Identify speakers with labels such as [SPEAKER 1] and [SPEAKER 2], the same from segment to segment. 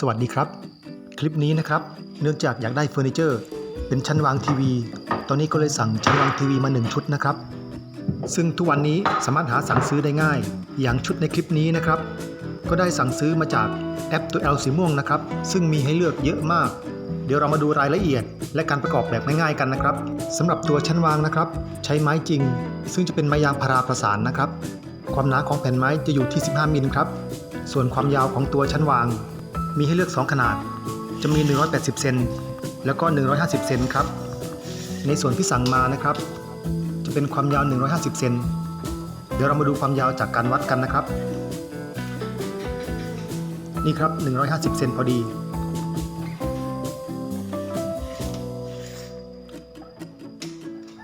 [SPEAKER 1] สวัสดีครับ คลิปนี้นะครับ เนื่องจากอยากได้เฟอร์นิเจอร์ เป็นชั้นวางทีวี ตอนนี้ก็เลยสั่งชั้นวางทีวีมา 1 ชุดนะครับ ซึ่งทุกวันนี้สามารถหาสั่งซื้อได้ง่าย อย่างชุดในคลิปนี้นะครับ ก็ได้สั่งซื้อมาจากแอปตัว L สีม่วงนะครับ ซึ่งมีให้เลือกเยอะมาก เดี๋ยวเรามาดูรายละเอียด และการประกอบแบบง่ายๆกันนะครับสำหรับตัวชั้นวางนะครับ ใช้ไม้จริง ซึ่งจะเป็นไม้ยางพาราประสานนะครับ ความหนาของแผ่นไม้จะอยู่ที่ 15มิลครับส่วนความยาวของตัวชั้นวาง มีให้เลือก 2 ขนาด จะมี 180 เซนแล้วก็ 150 เซนครับ ในส่วนที่สั่งมานะครับ จะเป็นความยาว 150 เซนเดี๋ยวเรามาดูความยาวจากการวัดกันนะครับ นี่ครับ 150 เซนพอดี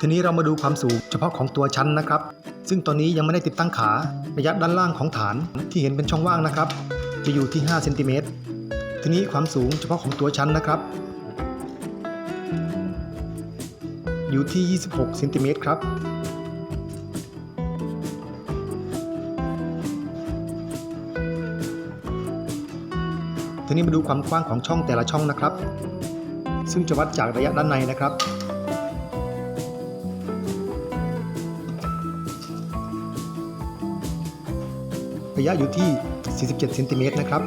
[SPEAKER 1] ทีนี้เรามาดูความสูงเฉพาะของตัวชั้นนะครับ ซึ่งตอนนี้ยังไม่ได้ติดตั้งขาระยะด้านล่างของฐานที่เห็นเป็นช่องว่างนะครับ จะอยู่ที่ 5 เซนติเมตร ทีนี้ความสูงเฉพาะของตัวชั้นนะครับ อยู่ที่ 26เซนติเมตรครับ ทีนี้มาดูความกว้างของช่องแต่ละช่องนะครับ ซึ่งจะวัดจากระยะด้านในนะครับระยะอยู่ที่ 47เซนติเมตรนะครับ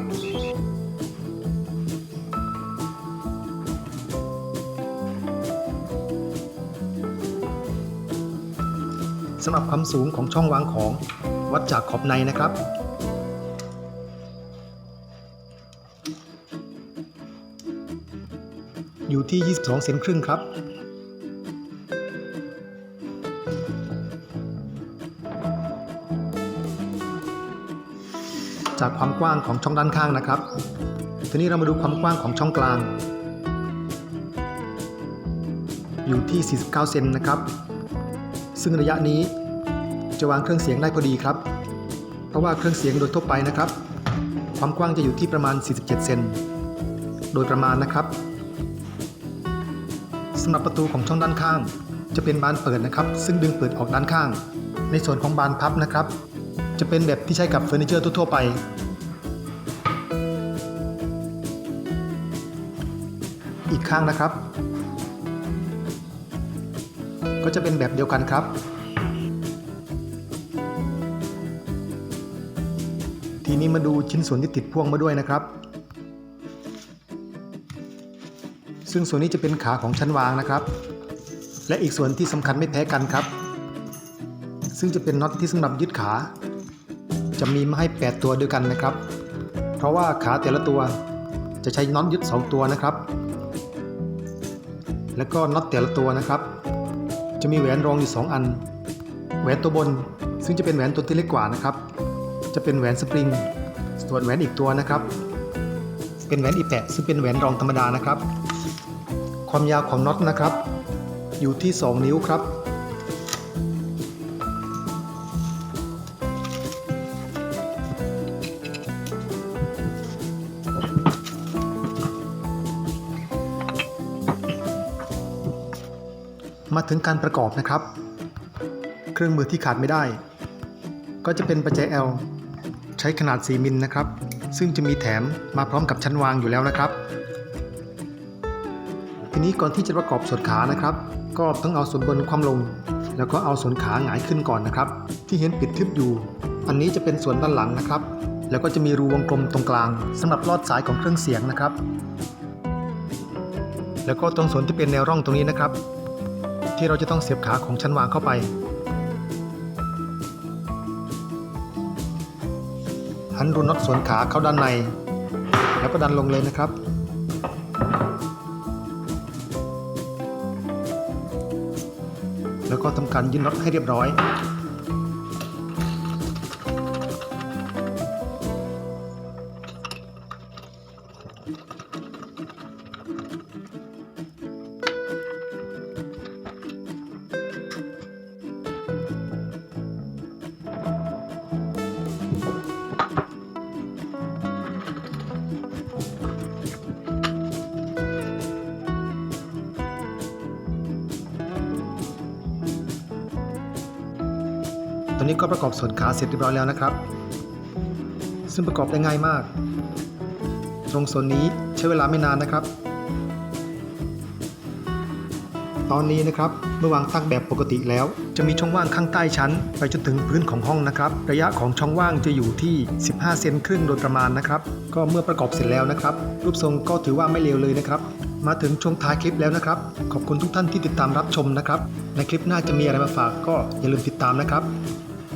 [SPEAKER 1] สำหรับความสูงของช่องวางของวัดจากขอบในนะครับ อยู่ที่ 22 เซนครึ่งครับจากความกว้างของช่องด้านข้างนะครับ ทีนี้เรามาดูความกว้างของช่องกลาง อยู่ที่ 49 เซนนะครับ ซึ่งระยะนี้จะวางเครื่องเสียงได้พอดีครับ เพราะว่าเครื่องเสียงโดยทั่วไปนะครับ ความกว้างจะอยู่ที่ประมาณ 47 เซน โดยประมาณนะครับสำหรับประตูของช่องด้านข้าง จะเป็นบานเปิดนะครับ ซึ่งดึงเปิดออกด้านข้าง ในส่วนของบานพับนะครับ จะเป็นแบบที่ใช้กับเฟอร์นิเจอร์ทั่วๆไป อีกข้างนะครับ ก็จะเป็นแบบเดียวกันครับ ทีนี้มาดูชิ้นส่วนที่ติดพ่วงมาด้วยนะครับ ซึ่งส่วนนี้จะเป็นขาของชั้นวางนะครับ และอีกส่วนที่สำคัญไม่แพ้กันครับ ซึ่งจะเป็นน็อตที่สำหรับยึดขา จะมีมาให้ 8 ตัวด้วยกันนะครับ เพราะว่าขาแต่ละตัวจะใช้น็อตยึด 2 ตัวนะครับ แล้วก็น็อตแต่ละตัวนะครับ จะมีแหวนรองอยู่ 2 อัน แหวนตัวบน ซึ่งจะเป็นแหวนตัวที่เล็กกว่านะครับ จะเป็นแหวนสปริง ส่วนแหวนอีกตัวนะครับ เป็นแหวนอีแปะซึ่งเป็นแหวนรองธรรมดานะครับ ความยาวของน็อตนะครับ อยู่ที่ 2 นิ้วครับ มาถึงการประกอบนะครับ เครื่องมือที่ขาดไม่ได้ ก็จะเป็นประแจ L ใช้ขนาด 4 มิลนะครับ ซึ่งจะมีแถมมาพร้อมกับชั้นวางอยู่แล้วนะครับ ทีนี้ก่อนที่จะประกอบส่วนขานะครับ ก็ต้องเอาส่วนบนคว่ำลง แล้วก็เอาส่วนขาหงายขึ้นก่อนนะครับ ที่เห็นปิดทึบอยู่ อันนี้จะเป็นส่วนด้านหลังนะครับ แล้วก็จะมีรูวงกลมตรงกลางสำหรับลอดสายของเครื่องเสียงนะครับ แล้วก็ตรงส่วนที่เป็นแนวร่องตรงนี้นะครับ ที่เราจะต้องเสียบขาของชั้นวางเข้าไป หันรูน็อตส่วนขาเข้าด้านใน แล้วก็ดันลงเลยนะครับ แล้วก็ทำการยึดน็อตให้เรียบร้อย ตอนนี้ก็ประกอบส่วนขาเสร็จเรียบร้อยแล้วนะครับ ซึ่งประกอบได้ง่ายมาก ตรงโซนนี้ใช้เวลาไม่นานนะครับ ตอนนี้นะครับเมื่อวางตั้งแบบปกติแล้ว จะมีช่องว่างข้างใต้ชั้น ไปจนถึงพื้นของห้องนะครับ ระยะของช่องว่างจะอยู่ที่ 15 เซนครึ่งโดยประมาณนะครับ ก็เมื่อประกอบเสร็จแล้วนะครับ รูปทรงก็ถือว่าไม่เลวเลยนะครับมาถึงช่วงท้ายคลิปแล้วนะครับ ขอบคุณทุกท่านที่ติดตามรับชมนะครับ ในคลิปหน้าจะมีอะไรมาฝากก็อย่าลืมติดตามนะครับ